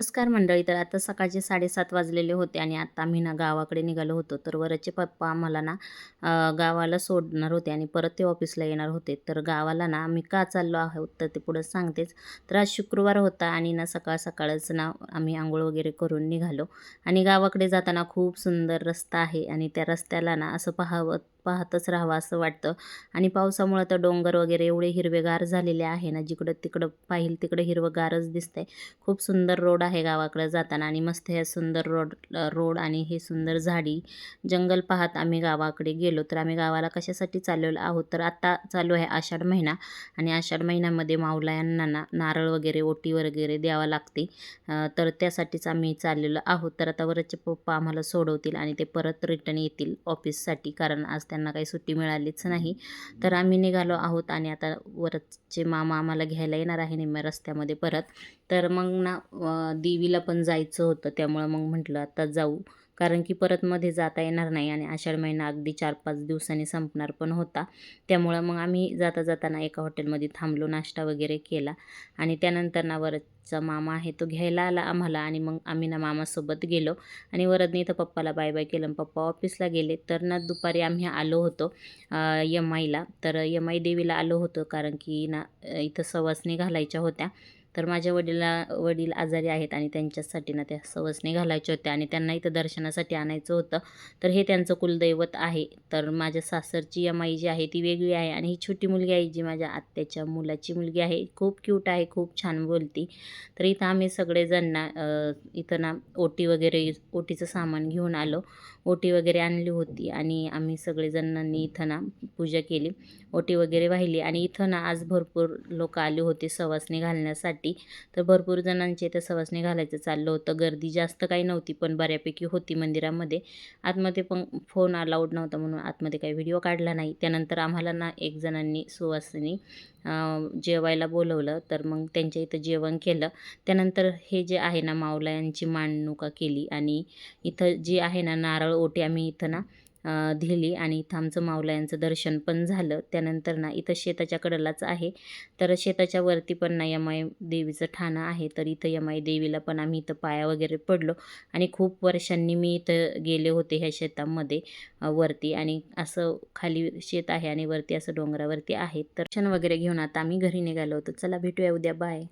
नमस्कार मंडळी तर आता सकाळचे साडेसात वाजलेले होते आणि आता आम्ही ना गावाकडे निघालो होतो. तर वरचे पप्पा आम्हाला ना गावाला सोडणार होते आणि परत ते ऑफिसला येणार होते. तर गावाला ना आम्ही का चाललो आहोत तर ते पुढं सांगतेच. तर आज शुक्रवार होता आणि ना सकाळ सकाळच ना आम्ही आंघोळ वगैरे करून निघालो. आणि गावाकडे जाताना खूप सुंदर रस्ता आहे आणि त्या रस्त्याला ना असं पाहावं पाहतच राहावं असं वाटतं. आणि पावसामुळं तर डोंगर वगैरे एवढे हिरवेगार झालेले आहे ना जिकडं तिकडं पाहिल तिकडं हिरवंगारच दिसतंय. खूप सुंदर रोड आहे गावाकडे जाताना आणि मस्त हे सुंदर रोड रोड आणि हे सुंदर झाडी. जंगल पाहत आम्ही गावाकडे गेलो तर आम्ही गावाला कशासाठी चाललेलो आहोत तर आता चालू आहे आषाढ महिना. आणि आषाढ महिन्यामध्ये माऊलायांना ना नारळ वगैरे ओटी वगैरे द्यावा लागते. तर त्यासाठीच आम्ही चाललेलो आहोत. तर आता वरचे पप्पा आम्हाला सोडवतील आणि ते परत रिटर्न येतील ऑफिससाठी कारण आज त्यांना काही सुट्टी मिळालीच नाही. तर आम्ही निघालो आहोत आणि आता वरचे मामा आम्हाला घ्यायला येणार आहे निम्म्या रस्त्यामध्ये परत. तर मग ना देवीला पण जायचं होतं त्यामुळं मग म्हटलं आता जाऊ. कारण की परत मध्ये जाता येणार नाही आणि आषाढ महिना अगदी चार पाच दिवसांनी संपणार पण होता. त्यामुळं मग आम्ही जाता जाताना एका हॉटेलमध्ये थांबलो नाश्ता वगैरे केला आणि त्यानंतर ना वरचा मामा आहे तो घ्यायला आला आम्हाला आणि मग आम्ही ना मामासोबत गेलो आणि वरदने इथं पप्पाला बाय बाय केलं पप्पा ऑफिसला गेले. तर ना दुपारी आम्ही आलो होतो यम आयला तर यम देवीला आलो होतो कारण की ना इथं सवासणी घालायच्या होत्या. तर माझ्या वडिला वडील आजारी आहेत आणि त्यांच्यासाठी ना त्या सवसणी घालायच्या होत्या आणि त्यांना इथं दर्शनासाठी आणायचं होतं. तर हे त्यांचं कुलदैवत आहे. तर माझ्या सासरची यमाई जी आहे ती वेगळी आहे आणि ही छोटी मुलगी आहे जी माझ्या आत्याच्या मुलाची मुलगी आहे. खूप क्यूट आहे खूप छान बोलती. तर इथं आम्ही सगळेजणना इथं ना ओटी वगैरे ओटीचं सामान घेऊन आलो. ओटी वगैरे आणली होती आणि आम्ही सगळेजणांनी इथं ना पूजा केली. ओटी वगैरे वाहिली आणि इथं ना आज भरपूर लोक आले होते सवासणी घालण्यासाठी. तर भरपूर जणांचे इथं सवासणी घालायचं चाललं होतं. गर्दी जास्त काही नव्हती पण बऱ्यापैकी होती मंदिरामध्ये. आतमध्ये पण फोन अलाउड नव्हता म्हणून आतमध्ये काही व्हिडिओ काढला नाही. त्यानंतर आम्हाला ना एक जणांनी सुवासनी जेवायला बोलवलं. तर मग त्यांच्या इथं जेवण केलं. त्यानंतर हे जे आहे ना माऊला यांची मांडणुका केली. आणि इथं जी आहे ना नारळ ओटी आम्ही इथं ना दिली आणि इथं आमचं माऊलायांचं दर्शन पण झालं. त्यानंतर ना इथं शेताच्या कडेलाच आहे. तर शेताच्या वरती पण ना यमाई देवीचं ठाणं आहे. तर इथं यमाई देवीला पण आम्ही इथं पाया वगैरे पडलो. आणि खूप वर्षांनी मी इथं गेले होते ह्या शेतामध्ये वरती. आणि असं खाली शेत आहे आणि वरती असं डोंगरावरती आहे. तर दर्शन वगैरे घेऊन आता आम्ही घरी निघालो होतो. चला भेटूया उद्या. बाय.